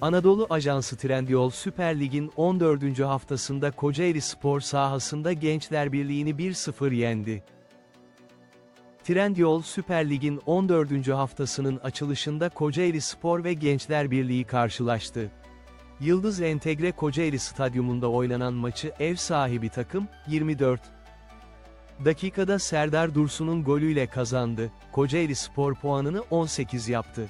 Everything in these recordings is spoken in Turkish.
Anadolu Ajansı Trendyol Süper Lig'in 14. haftasında Kocaeli Spor sahasında Gençler Birliği'ni 1-0 yendi. Trendyol Süper Lig'in 14. haftasının açılışında Kocaeli Spor ve Gençler Birliği karşılaştı. Yıldız Entegre Kocaeli Stadyumunda oynanan maçı ev sahibi takım, 24 dakikada Serdar Dursun'un golüyle kazandı, Kocaeli Spor puanını 18 yaptı.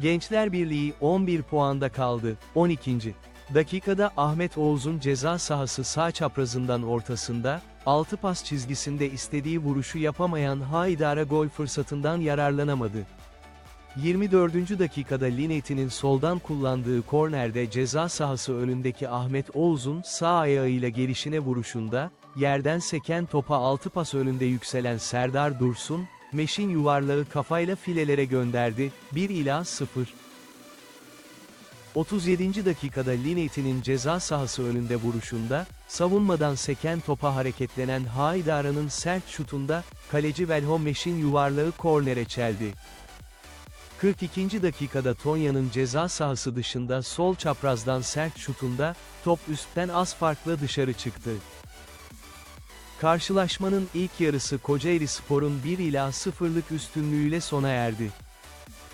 Gençler Birliği 11 puanda kaldı, 12. dakikada Ahmet Oğuz'un ceza sahası sağ çaprazından ortasında, 6 pas çizgisinde istediği vuruşu yapamayan Haydara gol fırsatından yararlanamadı. 24. dakikada Linetti'nin soldan kullandığı kornerde ceza sahası önündeki Ahmet Oğuz'un sağ ayağıyla gelişine vuruşunda, yerden seken topa 6 pas önünde yükselen Serdar Dursun, Meşin yuvarlağı kafayla filelere gönderdi, 1 ila 0. 37. dakikada Linetti'nin ceza sahası önünde vuruşunda, savunmadan seken topa hareketlenen Haydara'nın sert şutunda, kaleci Velho Meşin yuvarlağı kornere çeldi. 42. dakikada Tonya'nın ceza sahası dışında sol çaprazdan sert şutunda, top üstten az farklı dışarı çıktı. Karşılaşmanın ilk yarısı Kocaeli Spor'un 1 ila 0'lık üstünlüğüyle sona erdi.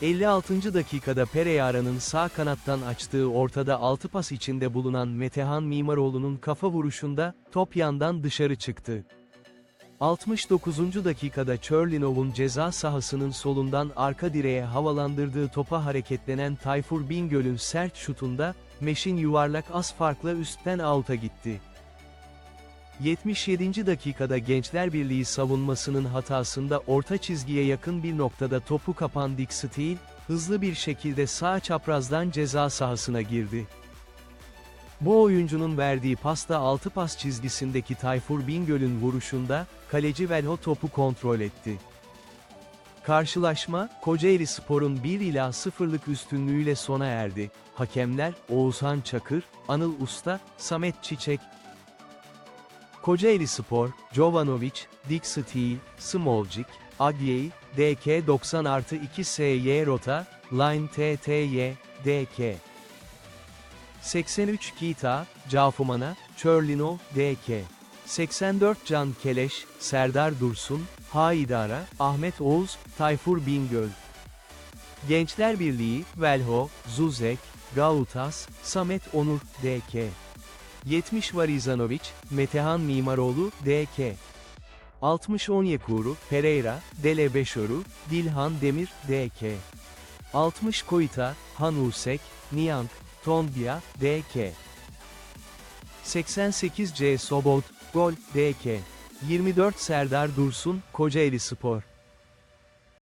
56. dakikada Pereyara'nın sağ kanattan açtığı ortada 6 pas içinde bulunan Metehan Mimaroğlu'nun kafa vuruşunda, top yandan dışarı çıktı. 69. dakikada Çörlinov'un ceza sahasının solundan arka direğe havalandırdığı topa hareketlenen Tayfur Bingöl'ün sert şutunda, Meşin yuvarlak az farkla üstten out'a gitti. 77. dakikada Gençler Birliği savunmasının hatasında orta çizgiye yakın bir noktada topu kapan Dick Steele, hızlı bir şekilde sağ çaprazdan ceza sahasına girdi. Bu oyuncunun verdiği pasta 6 pas çizgisindeki Tayfur Bingöl'ün vuruşunda, kaleci Velho topu kontrol etti. Karşılaşma, Kocaeli Spor'un 1 ila 0'lık üstünlüğüyle sona erdi. Hakemler, Oğuzhan Çakır, Anıl Usta, Samet Çiçek. Kocaeli Spor, Jovanovic, Dick Steele, Smolcik, Agyei, DK 90 artı 2 SY Rota, Line TTY, DK. 83 Kita, Cafumana, Çörlino, DK. 84 Can Keleş, Serdar Dursun, Haidara, Ahmet Oğuz, Tayfur Bingöl. Gençler Birliği, Velho, Zuzek, Gautas, Samet Onur, DK. 70 Varizanovic, Metehan Mimaroğlu, DK. 60 Onyekuru, Pereira, Dele Beşoru, Dilhan Demir, DK. 60 Koita, Hanusek, Niang, Tonbia, DK. 88 C Sobot, Gol, DK. 24 Serdar Dursun, Kocaeli Spor.